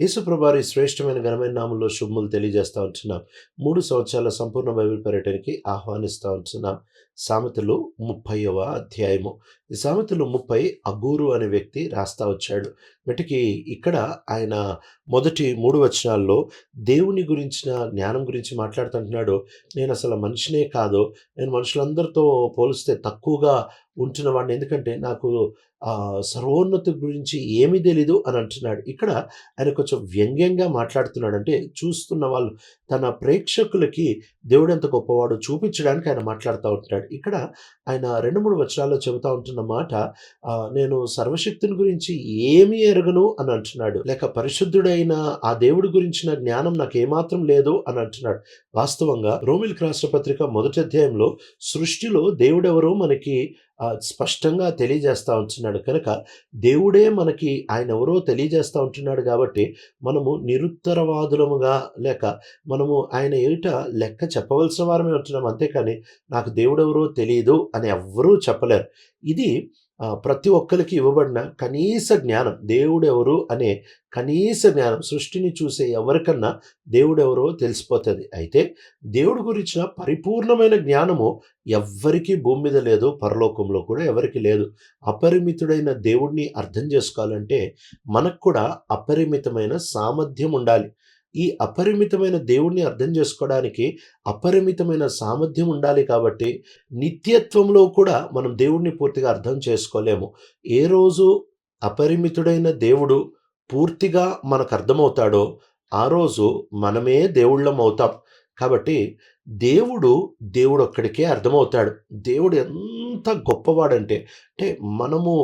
యేసుప్రభారి శ్రేష్టమైన ఘనమైన నామంలో శుభములు తెలియజేస్తూ ఉంటున్నాం. మూడు సంవత్సరాల సంపూర్ణ బైబిల్ పర్యటనకి ఆహ్వానిస్తూ ఉంటున్నాం. సామెతలు ముప్పైవ అధ్యాయము. ఈ సామెతలు ముప్పై అగూరు అనే వ్యక్తి రాస్తా వచ్చాడు. వీటికి ఇక్కడ ఆయన మొదటి మూడు వచనాల్లో దేవుని గురించిన జ్ఞానం గురించి మాట్లాడుతుంటున్నాడు నేను అసలు మనిషినే కాదు. నేను మనుషులందరితో పోలిస్తే తక్కువగా ఉంటున్న వాడిని ఎందుకంటే నాకు సర్వోన్నతి గురించి ఏమీ తెలీదు అని అంటున్నాడు. ఇక్కడ ఆయన కొంచెం వ్యంగ్యంగా మాట్లాడుతున్నాడు అంటే చూస్తున్న వాళ్ళు తన ప్రేక్షకులకి దేవుడు ఎంత గొప్పవాడు చూపించడానికి ఆయన మాట్లాడుతూ ఉంటున్నాడు. ఇక్కడ ఆయన రెండు మూడు వచనాల్లో చెబుతా ఉంటున్న మాట నేను సర్వశక్తిని గురించి ఏమీ ఎరగను అని అంటున్నాడు. లేక పరిశుద్ధుడైన ఆ దేవుడి గురించిన జ్ఞానం నాకు ఏమాత్రం లేదు అని అంటున్నాడు. వాస్తవంగా రోమిల్ రాష్ట్రపత్రిక మొదటి అధ్యాయంలో సృష్టిలో దేవుడెవరో మనకి స్పష్టంగా తెలియజేస్తూ ఉంటున్నాడు. కనుక దేవుడే మనకి ఆయన ఎవరో తెలియజేస్తూ ఉంటున్నాడు కాబట్టి మనము నిరుత్తరవాదులముగా లేక మనము ఆయన ఏమిట లెక్క చెప్పవలసిన వారమే ఉంటున్నాం. అంతేకాని నాకు దేవుడెవరో తెలియదు అని ఎవ్వరూ చెప్పలేరు. ఇది ప్రతి ఒక్కరికి ఇవ్వబడిన కనీస జ్ఞానం దేవుడెవరు అనే కనీస జ్ఞానం సృష్టిని చూసే ఎవరికన్నా దేవుడెవరో తెలిసిపోతుంది. అయితే దేవుడి గురించిన పరిపూర్ణమైన జ్ఞానము ఎవ్వరికీ భూమి మీద లేదు పరలోకంలో కూడా ఎవరికి లేదు. అపరిమితుడైన దేవుడిని అర్థం చేసుకోవాలంటే మనకు కూడా అపరిమితమైన సామర్థ్యం ఉండాలి. ఈ అపరిమితమైన దేవుణ్ణి అర్థం చేసుకోవడానికి అపరిమితమైన సామర్థ్యం ఉండాలి కాబట్టి నిత్యత్వంలో కూడా మనం దేవుణ్ణి పూర్తిగా అర్థం చేసుకోలేము. ఏ రోజు అపరిమితుడైన దేవుడు పూర్తిగా మనకు అర్థమవుతాడో ఆ రోజు మనమే దేవుళ్ళం అవుతాం. కాబట్టి దేవుడు దేవుడు ఒక్కడికే అర్థమవుతాడు. దేవుడు ఎంత గొప్పవాడంటే అంటే మనము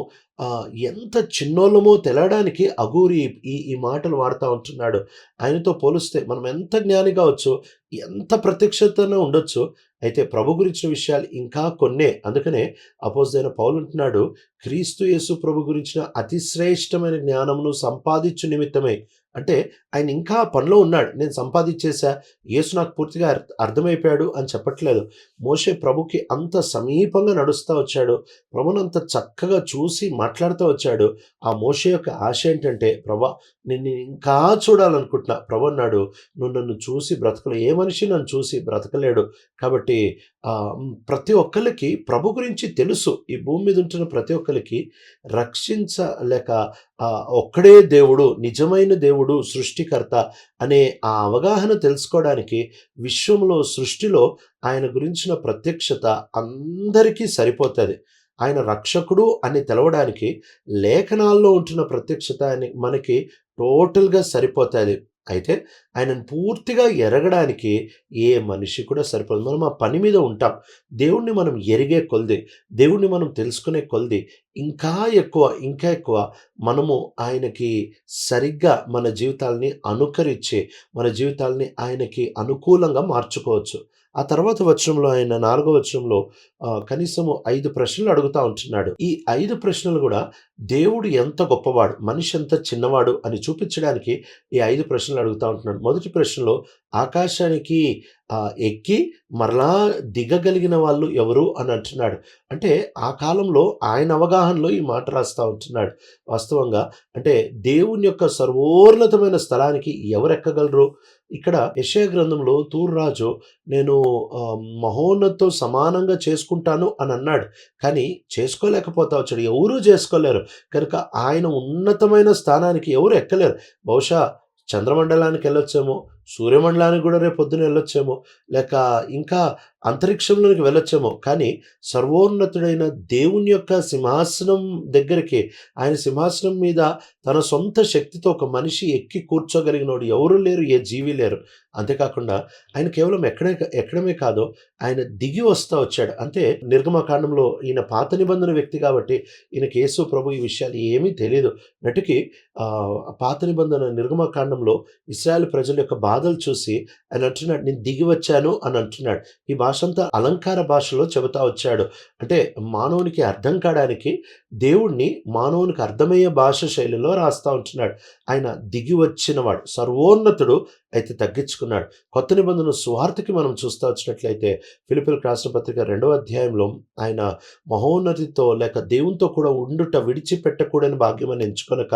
ఎంత చిన్నోళ్ళమో తెలడానికి అగూరి ఈ ఈ మాటలు వాడుతూ ఉంటున్నాడు. ఆయనతో పోలిస్తే మనం ఎంత జ్ఞాని కావచ్చు ఎంత ప్రత్యక్షతన ఉండొచ్చు అయితే ప్రభు గురించిన విషయాలు ఇంకా కొన్నే. అందుకనే అపోజైన పౌలు అంటున్నాడు క్రీస్తు యేసు ప్రభు గురించిన అతిశ్రేష్టమైన జ్ఞానమును సంపాదించు నిమిత్తమే. అంటే ఆయన ఇంకా పనిలో ఉన్నాడు. నేను సంపాదించేసా. యేసు నాకు పూర్తిగా అర్థమైపోయాడు అని చెప్పట్లేదు. మోషే ప్రభుకి అంత సమీపంగా నడుస్తూ వచ్చాడు. ప్రభుని అంత చక్కగా చూసి మాట్లాడుతూ వచ్చాడు. ఆ మోషే యొక్క ఆశ ఏంటంటే ప్రభా నిన్ను ఇంకా చూడాలనుకుంటున్నా. ప్రభు అన్నాడు నువ్వు నన్ను చూసి బ్రతకలే ఏ మనిషి నన్ను చూసి బ్రతకలేడు? కాబట్టి ప్రతి ఒక్కరికి ప్రభు గురించి తెలుసు. ఈ భూమి మీద ఉంటున్న ప్రతి ఒక్కరికి రక్షించలేక ఒక్కడే దేవుడు నిజమైన దేవుడు సృష్టి సృష్టికర్త అనే ఆ అవగాహన తెలుసుకోవడానికి విశ్వంలో సృష్టిలో ఆయన గురించిన ప్రత్యక్షత అందరికీ సరిపోతుంది. ఆయన రక్షకుడు అని తెలవడానికి లేఖనాల్లో ఉంటున్న ప్రత్యక్షత అని మనకి టోటల్గా సరిపోతుంది. అయితే ఆయనను పూర్తిగా ఎరగడానికి ఏ మనిషి కూడా సరిపోదు. మనం ఆ పని మీద ఉంటాం. దేవుణ్ణి మనం ఎరిగే కొలిది దేవుణ్ణి మనం తెలుసుకునే కొలిది ఇంకా ఎక్కువ ఇంకా ఎక్కువ మనము ఆయనకి సరిగ్గా మన జీవితాల్ని అనుకరించి మన జీవితాల్ని ఆయనకి అనుకూలంగా మార్చుకోవచ్చు. ఆ తర్వాత వచనంలో ఆయన నాలుగో వచనంలో కనీసము ఐదు ప్రశ్నలు అడుగుతా ఉంటున్నాడు. ఈ ఐదు ప్రశ్నలు కూడా దేవుడు ఎంత గొప్పవాడు మనిషి ఎంత చిన్నవాడు అని చూపించడానికి ఈ ఐదు ప్రశ్నలు అడుగుతా ఉంటున్నాడు. మొదటి ప్రశ్నలో ఆకాశానికి ఎక్కి మరలా దిగగలిగిన వాళ్ళు ఎవరు అని అంటున్నాడు. అంటే ఆ కాలంలో ఆయన అవగాహనలో ఈ మాట రాస్తూ ఉంటున్నాడు. వాస్తవంగా అంటే దేవుని యొక్క సర్వోన్నతమైన స్థలానికి ఎవరు ఎక్కగలరు? ఇక్కడ యెషయా గ్రంథంలో తూర్రాజు నేను మహోన్నతో సమానంగా చేసుకుంటాను అని అన్నాడు. కానీ చేసుకోలేకపోతా వచ్చాడు ఎవరూ చేసుకోలేరు. కనుక ఆయన ఉన్నతమైన స్థానానికి ఎవరు ఎక్కలేరు. బహుశా చంద్రమండలానికి వెళ్ళొచ్చేమో సూర్యమండలానికి కూడా రేపు పొద్దున వెళ్ళొచ్చేమో లేక ఇంకా అంతరిక్షంలోకి వెళ్ళొచ్చేమో కానీ సర్వోన్నతుడైన దేవుని యొక్క సింహాసనం దగ్గరికి ఆయన సింహాసనం మీద తన సొంత శక్తితో ఒక మనిషి ఎక్కి కూర్చోగలిగినోడు ఎవరు లేరు ఏ జీవి లేరు. అంతేకాకుండా ఆయన కేవలం ఎక్కడే ఎక్కడమే కాదో ఆయన దిగి వస్తా వచ్చాడు. అంటే నిర్గమకాండంలో ఈయన పాత నిబంధన వ్యక్తి కాబట్టి ఈయన కేసు ప్రభు ఈ విషయాలు ఏమీ తెలియదు నటికి పాత నిబంధన నిర్గమకాండంలో ఇస్రాయల్ ప్రజల యొక్క బాధలు చూసి ఆయన అంటున్నాడు నేను దిగి వచ్చాను అని అంటున్నాడు. ఈ భాష అంతా అలంకార భాషలో చెబుతా వచ్చాడు. అంటే మానవునికి అర్థం కావడానికి దేవుణ్ణి మానవునికి అర్థమయ్యే భాష శైలిలో రాస్తా ఉంటున్నాడు. ఆయన దిగి వచ్చినవాడు సర్వోన్నతుడు అయితే తగ్గించుకున్నాడు. కొత్త నిబంధన సువార్తకి మనం చూస్తూ వచ్చినట్లయితే ఫిలిపిల్ రాష్ట్ర పత్రిక రెండవ అధ్యాయంలో ఆయన మహోన్నతితో లేక దేవునితో కూడా ఉండుట విడిచిపెట్టకూడని భాగ్యమని ఎంచుకొనక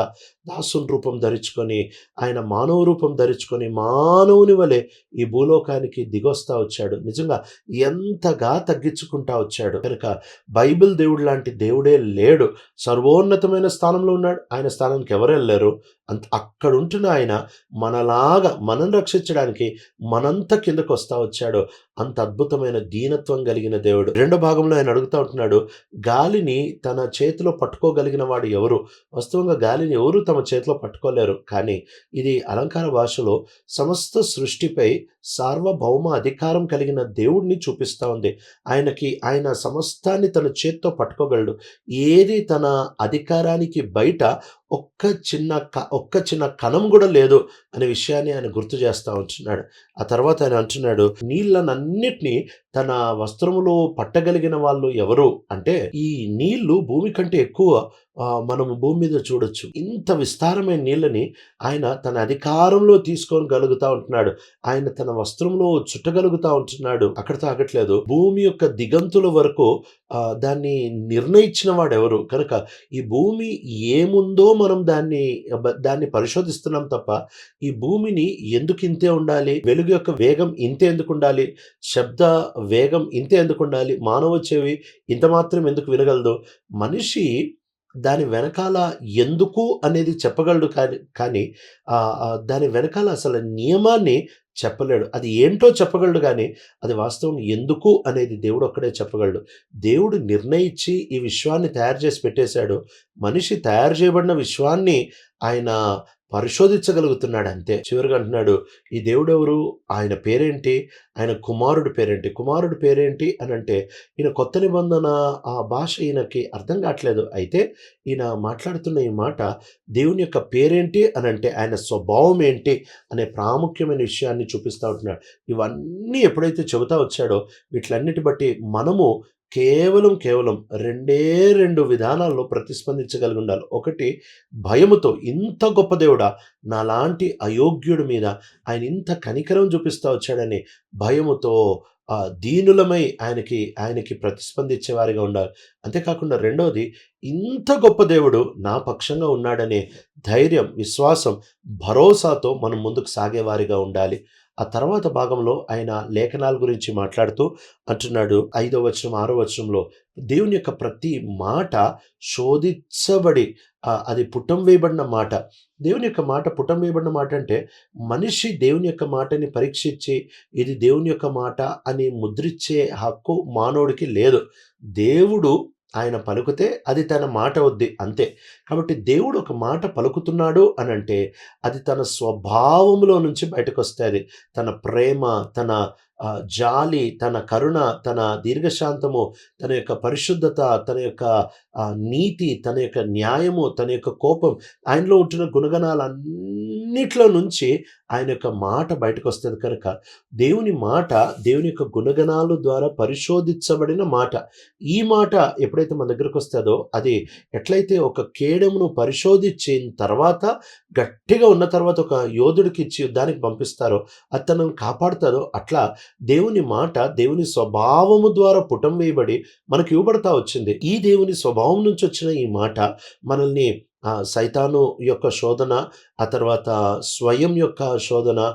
దాసుని రూపం ధరించుకొని ఆయన మానవ రూపం ధరించుకొని మానవుని వలె ఈ భూలోకానికి దిగొస్తా వచ్చాడు. నిజంగా ఎంతగా తగ్గించుకుంటా వచ్చాడు. కనుక బైబిల్ దేవుడు లాంటి దేవుడే లేడు. సర్వోన్నతమైన స్థానంలో ఉన్నాడు. ఆయన స్థానానికి ఎవరు వెళ్ళారు అంత అక్కడ ఉంటున్న ఆయన మనలాగా మనం రక్షించడానికి మనంత కిందకు వస్తా వచ్చాడు. అంత అద్భుతమైన దీనత్వం కలిగిన దేవుడు. రెండో భాగంలో ఆయన అడుగుతా ఉంటున్నాడు గాలిని తన చేతిలో పట్టుకోగలిగిన వాడు ఎవరు? వాస్తవంగా గాలిని ఎవరు తమ చేతిలో పట్టుకోలేరు. కానీ ఇది అలంకార భాషలో సమస్త సృష్టిపై సార్వభౌమ అధికారం కలిగిన దేవుడిని చూపిస్తూ ఉంది. ఆయనకి ఆయన సమస్తాన్ని తన చేత్తో పట్టుకోగలడు. ఏది తన అధికారానికి బయట ఒక్క చిన్న క ఒక్క చిన్న కణం కూడా లేదు అనే విషయాన్ని ఆయన గుర్తు చేస్తూ ఉంటున్నాడు. ఆ తర్వాత ఆయన అంటున్నాడు నీళ్ళ నన్ను నీళ్ళనన్నిటినీ తన వస్త్రములో పట్టగలిగిన వాళ్ళు ఎవరు అంటే ఈ నీళ్ళు భూమి కంటే ఎక్కువ మనం మనము భూమి మీద చూడొచ్చు. ఇంత విస్తారమైన నీళ్ళని ఆయన తన అధికారంలో తీసుకొని గలుగుతా ఉంటున్నాడు. ఆయన తన వస్త్రంలో చుట్టగలుగుతా ఉంటున్నాడు. అక్కడ తాగట్లేదు. భూమి యొక్క దిగంతుల వరకు దాన్ని నిర్ణయించిన వాడు ఎవరు కనుక ఈ భూమి ఏముందో మనం దాన్ని దాన్ని పరిశోధిస్తున్నాం తప్ప ఈ భూమిని ఎందుకు ఇంతే ఉండాలి? వెలుగు యొక్క వేగం ఇంతే ఎందుకు ఉండాలి? శబ్ద వేగం ఇంతే ఎందుకు ఉండాలి? మానవ చెవి ఇంత మాత్రం ఎందుకు వినగలదు? మనిషి దాని వెనకాల ఎందుకు అనేది చెప్పగలడు కానీ కానీ దాని వెనకాల అసలు నియమాన్ని చెప్పలేడు. అది ఏంటో చెప్పగలడు కానీ అది వాస్తవం ఎందుకు అనేది దేవుడు ఒక్కడే చెప్పగలడు. దేవుడు నిర్ణయించి ఈ విశ్వాన్ని తయారు చేసి పెట్టేశాడు. మనిషి తయారు చేయబడిన విశ్వాన్ని ఆయన పరిశోధించగలుగుతున్నాడు అంతే చివరిగా అంటున్నాడు ఈ దేవుడు ఎవరు ఆయన పేరేంటి? ఆయన కుమారుడు పేరేంటి? కుమారుడు పేరేంటి? అని అంటే ఈయన కొత్త నిబంధన ఆ భాష ఈయనకి అర్థం కావట్లేదు. అయితే ఈయన మాట్లాడుతున్న ఈ మాట దేవుని యొక్క పేరేంటి? అని అంటే ఆయన స్వభావం ఏంటి? అనే ప్రాముఖ్యమైన విషయాన్ని చూపిస్తూ ఉంటున్నాడు. ఇవన్నీ ఎప్పుడైతే చెబుతా వచ్చాడో వీటిలన్నిటి బట్టి మనము కేవలం కేవలం రెండే రెండు విధానాల్లో ప్రతిస్పందించగలిగి ఉండాలి ఒకటి భయముతో ఇంత గొప్ప దేవుడా నాలాంటి అయోగ్యుడి మీద ఆయన ఇంత కనికరం చూపిస్తూ వచ్చాడని భయముతో దీనులమై ఆయనకి ఆయనకి ప్రతిస్పందించేవారిగా ఉండాలి. అంతేకాకుండా రెండవది ఇంత గొప్ప దేవుడు నా పక్షంగా ఉన్నాడనే ధైర్యం విశ్వాసం భరోసాతో మనం ముందుకు సాగేవారిగా ఉండాలి. ఆ తర్వాత భాగంలో ఆయన లేఖనాల గురించి మాట్లాడుతూ అంటున్నాడు ఐదో వచనం ఆరో వచనంలో దేవుని యొక్క ప్రతి మాట శోధించబడి అది పుట్టం వేయబడిన మాట. దేవుని యొక్క మాట పుటం వేయబడిన మాట అంటే మనిషి దేవుని యొక్క మాటని పరీక్షించి ఇది దేవుని యొక్క మాట అని ముద్రించే హక్కు మానవుడికి లేదు. దేవుడు ఆయన పలుకుతే అది తన మాట వద్ది అంతే. కాబట్టి దేవుడు ఒక మాట పలుకుతున్నాడు అని అంటే అది తన స్వభావంలో నుంచి బయటకు వస్తుంది తన ప్రేమ తన జాలి తన కరుణ తన దీర్ఘశాంతము తన యొక్క పరిశుద్ధత తన యొక్క నీతి తన యొక్క న్యాయము తన యొక్క కోపం ఆయనలో ఉంటున్న గుణగణాలన్నిట్లో నుంచి ఆయన యొక్క మాట బయటకు వస్తుంది కనుక దేవుని మాట దేవుని యొక్క గుణగణాల ద్వారా పరిశోధించబడిన మాట. ఈ మాట ఎప్పుడైతే మన దగ్గరకు వస్తుందో అది ఎట్లయితే ఒక కేడమును పరిశోధించిన తర్వాత గట్టిగా ఉన్న తర్వాత ఒక యోధుడికి ఇచ్చి యుద్ధానికి పంపిస్తారో అది కాపాడుతారో అట్లా దేవుని మాట దేవుని స్వభావము ద్వారా పుటం వేయబడి మనకు ఇవ్వబడతా వచ్చింది. ఈ దేవుని స్వభావం నుంచి వచ్చిన ఈ మాట మనల్ని సైతాను యొక్క శోధన ఆ తర్వాత స్వయం యొక్క శోధన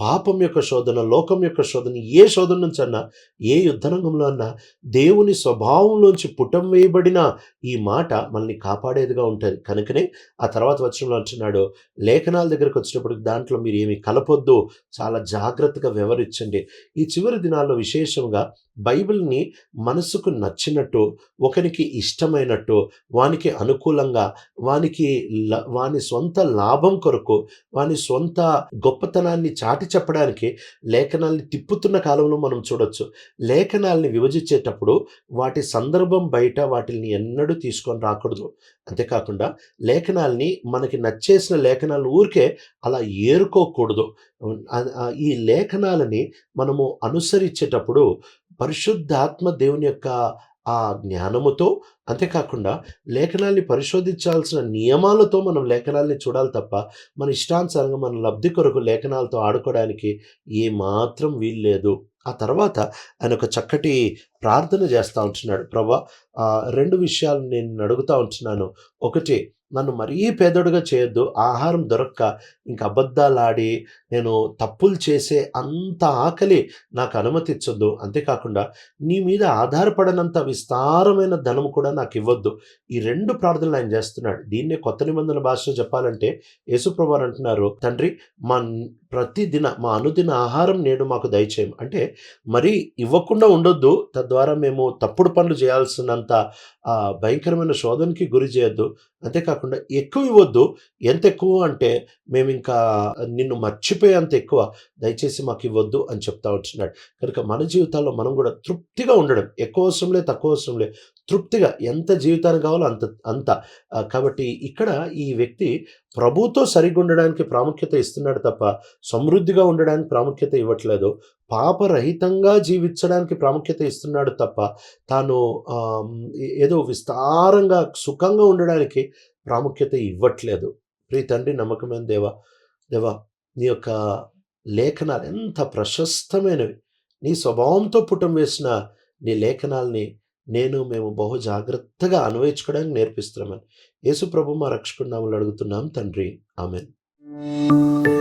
పాపం యొక్క శోధన లోకం యొక్క శోధన ఏ శోధన నుంచి అన్నా ఏ యుద్ధరంగంలో అన్నా దేవుని స్వభావంలోంచి పుటం వేయబడిన ఈ మాట మనల్ని కాపాడేదిగా ఉంటుంది. కనుకనే ఆ తర్వాత వచనంలో అంటున్నాడు లేఖనాల దగ్గరకు వచ్చినప్పుడు దాంట్లో మీరు ఏమి కలపొద్దు చాలా జాగ్రత్తగా వివరించండి. ఈ చివరి దినాల్లో విశేషంగా బైబిల్ని మనసుకు నచ్చినట్టు ఒకరికి ఇష్టమైనట్టు వానికి అనుకూలంగా వా వానికి ల వాని సొంత లాభం కొరకు, వాని సొంత గొప్పతనాన్ని చాటి చెప్పడానికి లేఖనాల్ని తిప్పుతున్న కాలంలో మనం చూడొచ్చు. లేఖనాల్ని విభజించేటప్పుడు వాటి సందర్భం బయట వాటిని ఎన్నడూ తీసుకొని రాకూడదు. అంతేకాకుండా లేఖనాల్ని మనకి నచ్చేసిన లేఖనాలు ఊరికే అలా ఏరుకోకూడదు. ఈ లేఖనాలని మనము అనుసరించేటప్పుడు పరిశుద్ధాత్మ దేవుని యొక్క ఆ జ్ఞానముతో అంతేకాకుండా లేఖనాల్ని పరిశోధించాల్సిన నియమాలతో మనం లేఖనాల్ని చూడాలి తప్ప, మన ఇష్టానుసారంగా మన లబ్ధి కొరకు లేఖనాలతో ఆడుకోవడానికి ఏమాత్రం వీల్లేదు. ఆ తర్వాత ఆయన ఒక చక్కటి ప్రార్థన చేస్తూ ఉంటున్నాడు. ప్రభా రెండు విషయాలు నేను అడుగుతూ ఉంటున్నాను. ఒకటి నన్ను మరీ పేదోడుగా చేయొద్దు. ఆహారం దొరక్క ఇంక అబద్ధాలాడి నేను తప్పులు చేసే అంత ఆకలి నాకు అనుమతించొద్దు అంతేకాకుండా నీ మీద ఆధారపడనంత విస్తారమైన ధనము కూడా నాకు ఇవ్వద్దు ఈ రెండు ప్రార్థనలు ఆయన చేస్తున్నాడు. దీన్నే కొత్త నిబంధన భాషలో చెప్పాలంటే యేసుప్రభు అంటున్నారు, తండ్రి మా ప్రతిదిన మా అనుదిన ఆహారం నేడు మాకు దయచేయము. అంటే మరీ ఇవ్వకుండా ఉండొద్దు. తద్వారా మేము తప్పుడు పనులు చేయాల్సినంత భయంకరమైన శోధనకి గురి చేయొద్దు. అంతేకాకుండా ఎక్కువ ఇవ్వద్దు ఎంత ఎక్కువ అంటే మేము ఇంకా నిన్ను మర్చిపోయేంత ఎక్కువ దయచేసి మాకు ఇవ్వద్దు అని చెప్తా ఉంటున్నాడు. కనుక మన జీవితాల్లో మనం కూడా తృప్తిగా ఉండడం. ఎక్కువ అవసరం లే, తక్కువ అవసరం లే. తృప్తిగా ఎంత జీవితానికి కావాలో అంత అంత. కాబట్టి ఇక్కడ ఈ వ్యక్తి ప్రభుత్వం సరిగ్గా ఉండడానికి ప్రాముఖ్యత ఇస్తున్నాడు తప్ప, సమృద్ధిగా ఉండడానికి ప్రాముఖ్యత ఇవ్వట్లేదు. పాపరహితంగా జీవించడానికి ప్రాముఖ్యత ఇస్తున్నాడు తప్ప, తాను ఏదో విస్తారంగా సుఖంగా ఉండడానికి ప్రాముఖ్యత ఇవ్వట్లేదు. ప్రీ తండ్రి నమ్మకమైన దేవా, దేవా నీ యొక్క లేఖనాలు ఎంత ప్రశస్తమైనవి. నీ స్వభావంతో పుటం వేసిన నీ లేఖనాల్ని నేను, మేము బహు జాగ్రత్తగా అన్వయించుకోవడానికి నేర్పిస్తున్నామని యేసు ప్రభు మా రక్షకుడు నామలు అడుగుతున్నాం తండ్రి. ఆమేన్.